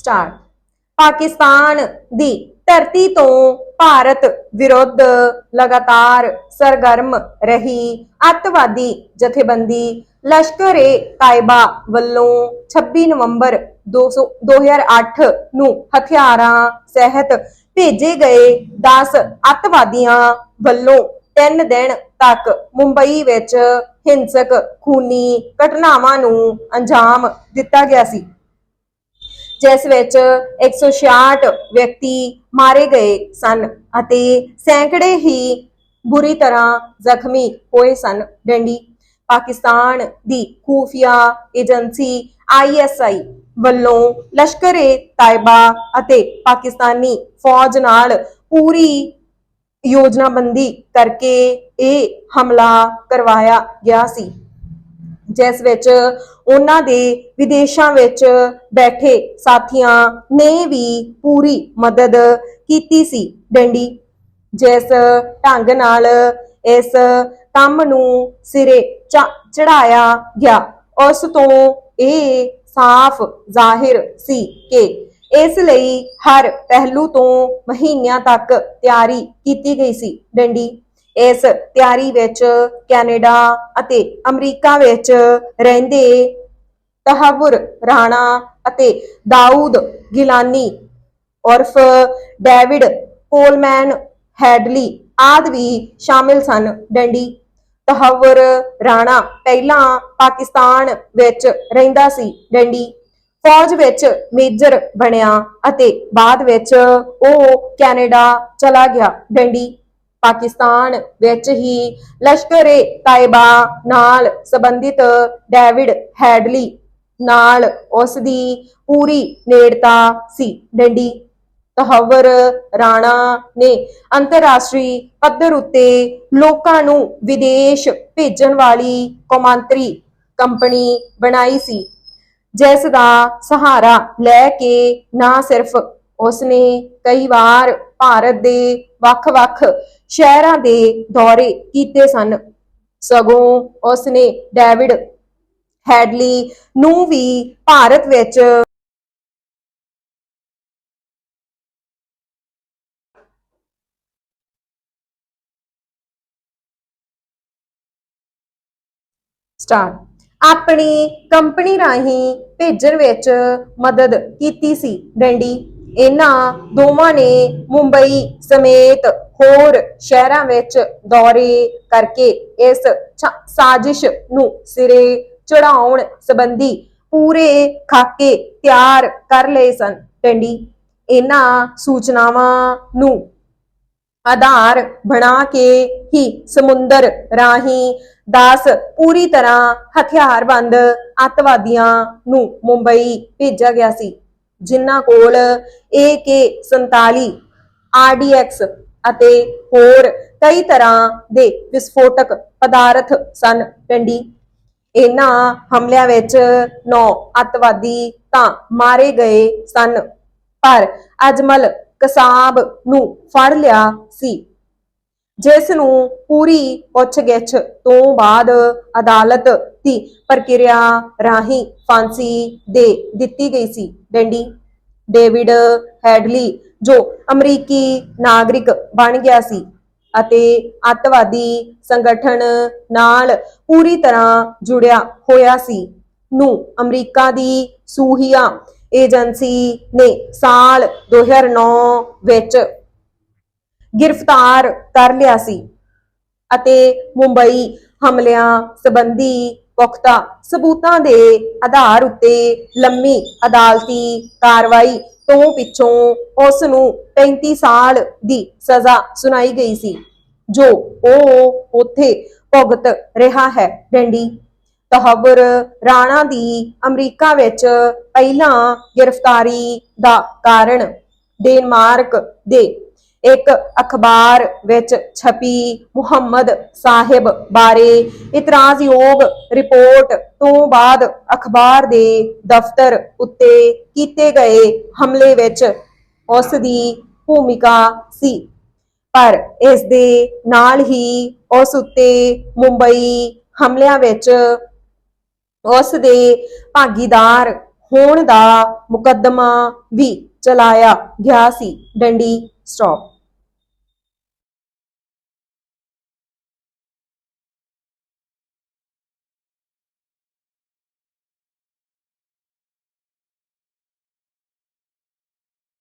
Start Pakistan ਦੀ ਧਰਤੀ ਤੋਂ ਭਾਰਤ ਵਿਰੁੱਧ ਲਗਾਤਾਰ ਸਰਗਰਮ ਰਹੀ ਅੱਤਵਾਦੀ ਜਥੇਬੰਦੀ ਲਸ਼ਕਰ-ਏ ਤਾਇਬਾ ਵੱਲੋਂ 26 ਨਵੰਬਰ 2008 ਨੂੰ ਹਥਿਆਰਾਂ ਸਹਿਤ ਭੇਜੇ ਗਏ 10 ਅੱਤਵਾਦੀਆਂ ਵੱਲੋਂ 3 ਦਿਨ ਤੱਕ ਮੁੰਬਈ ਵਿੱਚ ਹਿੰਸਕ ਖੂਨੀ ਘਟਨਾਵਾਂ ਨੂੰ ਅੰਜਾਮ ਦਿੱਤਾ ਗਿਆ ਸੀ। ਜਿਸ ਵਿੱਚ 166 ਵਿਅਕਤੀ ਮਾਰੇ ਗਏ ਸਨ ਅਤੇ ਸੈਂਕੜੇ ਹੀ ਬੁਰੀ ਤਰ੍ਹਾਂ ਜ਼ਖਮੀ ਹੋਏ ਸਨ। ਡੰਡੀ, ਪਾਕਿਸਤਾਨ ਦੀ ਖੂਫੀਆ ਏਜੰਸੀ ਆਈਐਸਆਈ ਵੱਲੋਂ ਲਸ਼ਕਰ-ਏ ਤਾਇਬਾ ਅਤੇ ਪਾਕਿਸਤਾਨੀ ਫੌਜ ਨਾਲ ਪੂਰੀ ਯੋਜਨਾਬੰਦੀ ਕਰਕੇ ਇਹ ਹਮਲਾ ਕਰਵਾਇਆ ਗਿਆ ਸੀ। ਜਿਸ ਵਿੱਚ ਉਹਨਾਂ ਦੇ ਵਿਦੇਸ਼ਾਂ ਵਿੱਚ ਬੈਠੇ ਸਾਥੀਆਂ ਨੇ ਵੀ ਪੂਰੀ ਮਦਦ ਕੀਤੀ ਸੀ। ਡੰਡੀ, ਜਿਸ ਢੰਗ ਨਾਲ ਇਸ ਕੰਮ ਨੂੰ ਸਿਰੇ ਚੜਾਇਆ ਗਿਆ, ਉਸ ਤੋਂ ਇਹ ਸਾਫ਼ ਜ਼ਾਹਿਰ ਸੀ ਕਿ ਇਸ ਲਈ ਹਰ ਪਹਿਲੂ ਤੋਂ ਮਹੀਨਿਆਂ ਤੱਕ ਤਿਆਰੀ ਕੀਤੀ ਗਈ ਸੀ। ਡੰਡੀ ਇਸ ਤਿਆਰੀ ਵਿੱਚ ਕੈਨੇਡਾ ਅਤੇ ਅਮਰੀਕਾ ਵਿੱਚ ਰਹਿੰਦੇ ਤਹਵੁਰ ਰਾਣਾ ਅਤੇ ਦਾਊਦ ਗਿਲਾਨੀ, ਉਰਫ ਡੇਵਿਡ ਕੋਲਮੈਨ, ਹੈਡਲੀ ਆਦਿ ਵੀ ਸ਼ਾਮਿਲ ਸਨ। ਡੰਡੀ ਤਹਵੁਰ ਰਾਣਾ ਪਹਿਲਾਂ ਪਾਕਿਸਤਾਨ ਵਿੱਚ ਰਹਿੰਦਾ ਸੀ। ਡੰਡੀ ਫੌਜ ਵਿੱਚ ਮੇਜਰ ਬਣਿਆ ਅਤੇ ਬਾਅਦ ਵਿੱਚ ਉਹ ਕੈਨੇਡਾ ਚਲਾ ਗਿਆ। ਡੰਡੀ ਪਾਕਿਸਤਾਨ ਵਿੱਚ ਹੀ ਲਸ਼ਕਰ-ਏ ਤਾਇਬਾ ਨਾਲ ਸੰਬੰਧਿਤ ਡੇਵਿਡ ਹੈਡਲੀ ਨਾਲ ਉਸ ਦੀ ਪੂਰੀ ਨੇੜਤਾ ਸੀ। ਡੰਡੀ ਤਹਵਰ ਰਾਣਾ ਨੇ ਅੰਤਰਰਾਸ਼ਟਰੀ ਪੱਧਰ ਉੱਤੇ ਲੋਕਾਂ ਨੂੰ ਵਿਦੇਸ਼ ਭੇਜਣ ਵਾਲੀ ਕੌਮਾਂਤਰੀ ਕੰਪਨੀ ਬਣਾਈ ਸੀ, ਜਿਸ ਦਾ ਸਹਾਰਾ ਲੈ ਕੇ ਨਾ ਸਿਰਫ ਉਸਨੇ ਕਈ ਵਾਰ ਭਾਰਤ ਦੇ ਵੱਖ-ਵੱਖ ਸ਼ਹਿਰਾਂ ਦੇ ਦੌਰੇ ਕੀਤੇ ਸਨ। ਸਗੋਂ ਉਸਨੇ ਡੇਵਿਡ ਹੈਡਲੀ ਨੂੰ ਵੀ ਭਾਰਤ ਵਿੱਚ ਸਟਾਰ ਆਪਣੀ ਕੰਪਨੀ ਰਾਹੀਂ ਭੇਜਣ ਵਿੱਚ ਮਦਦ ਕੀਤੀ ਸੀ। ਡੰਡੀ ਇਹਨਾਂ ਦੋਵਾਂ ਨੇ ਮੁੰਬਈ ਸਮੇਤ ਹੋਰ ਸ਼ਹਿਰਾਂ ਵਿੱਚ ਦੌਰੇ ਕਰਕੇ ਇਸ ਸਾਜ਼ਿਸ਼ ਨੂੰ ਸਿਰੇ ਚੜਾਉਣ ਸੰਬੰਧੀ ਪੂਰੇ ਖਾਕੇ ਤਿਆਰ ਕਰ ਲਏ ਸਨ। ਡੰਡੀ ਇਹਨਾਂ ਸੂਚਨਾਵਾਂ ਨੂੰ ਆਧਾਰ ਬਣਾ ਕੇ ਹੀ ਸਮੁੰਦਰ ਰਾਹੀਂ ਦਾਸ ਪੂਰੀ ਤਰ੍ਹਾਂ ਹਥਿਆਰਬੰਦ ਅੱਤਵਾਦੀਆਂ ਨੂੰ ਮੁੰਬਈ ਭੇਜਿਆ ਗਿਆ ਸੀ। ਜਿਨ੍ਹਾਂ ਕੋਲ AK47 RDX ਅਤੇ ਹੋਰ ਕਈ ਤਰ੍ਹਾਂ ਦੇ ਵਿਸਫੋਟਕ ਪਦਾਰਥ ਸਨ ਟੰਡੀ ਇਹਨਾਂ ਹਮਲਿਆਂ ਵਿੱਚ 9 ਅੱਤਵਾਦੀ ਤਾਂ ਮਾਰੇ ਗਏ ਸਨ, ਪਰ ਅਜਮਲ ਕਸਾਬ ਨੂੰ ਫੜ ਲਿਆ ਸੀ। ਜਿਸ ਨੂੰ ਪੂਰੀ ਪੁੱਛਗਿੱਛ ਤੋਂ ਬਾਅਦ ਅਦਾਲਤ ਦੀ ਪ੍ਰਕਿਰਿਆ ਰਾਹੀਂ ਫਾਂਸੀ ਦੇ ਦਿੱਤੀ ਗਈ ਸੀ। ਡੰਡੀ ਡੇਵਿਡ ਹੈਡਲੀ, ਜੋ ਅਮਰੀਕੀ ਨਾਗਰਿਕ ਬਣ ਗਿਆ ਸੀ ਅਤੇ ਅੱਤਵਾਦੀ ਸੰਗਠਨ ਨਾਲ ਪੂਰੀ ਤਰ੍ਹਾਂ ਜੁੜਿਆ ਹੋਇਆ ਸੀ, ਨੂੰ ਅਮਰੀਕਾ ਦੀ ਸੂਹੀਆ ਏਜੰਸੀ ਨੇ ਸਾਲ 2009 ਵਿੱਚ ਗ੍ਰਿਫਤਾਰ ਕਰ ਲਿਆ ਸੀ ਅਤੇ ਮੁੰਬਈ ਹਮਲਿਆਂ ਸੰਬੰਧੀ ਪੁਖਤਾ ਸਬੂਤਾਂ ਦੇ ਆਧਾਰ ਉੱਤੇ ਲੰਮੀ ਅਦਾਲਤੀ ਕਾਰਵਾਈ ਤੋਂ ਪਿੱਛੋਂ ਉਸ ਨੂੰ 35 ਸਾਲ ਦੀ ਸਜ਼ਾ ਸੁਣਾਈ ਗਈ ਸੀ, ਜੋ ਉਹ ਉੱਥੇ ਭੁਗਤ ਰਿਹਾ ਹੈ। ਡੰਡੀ ਤਹਵਰ ਰਾਣਾ ਦੀ ਅਮਰੀਕਾ ਵਿੱਚ ਪਹਿਲਾਂ ਗ੍ਰਿਫਤਾਰੀ ਦਾ ਕਾਰਨ ਡੈਨਮਾਰਕ ਦੇ ਇੱਕ ਅਖਬਾਰ ਵਿੱਚ ਛਪੀ ਮੁਹੰਮਦ ਸਾਹਿਬ ਬਾਰੇ ਇਤਰਾਜ਼ਯੋਗ ਰਿਪੋਰਟ ਤੋਂ ਬਾਅਦ ਅਖਬਾਰ ਦੇ ਦਫ਼ਤਰ ਉੱਤੇ ਕੀਤੇ ਗਏ ਹਮਲੇ ਵਿੱਚ ਉਸ ਦੀ ਭੂਮਿਕਾ ਸੀ। ਪਰ ਇਸ ਦੇ ਨਾਲ ਹੀ ਉਸ ਉੱਤੇ ਮੁੰਬਈ ਹਮਲਿਆਂ ਵਿੱਚ ਉਸ ਦੇ ਭਾਗੀਦਾਰ ਹੋਣ ਦਾ ਮੁਕੱਦਮਾ ਵੀ ਚਲਾਇਆ ਗਿਆ ਸੀ। ਡੰਡੀ ਸਟਾਪ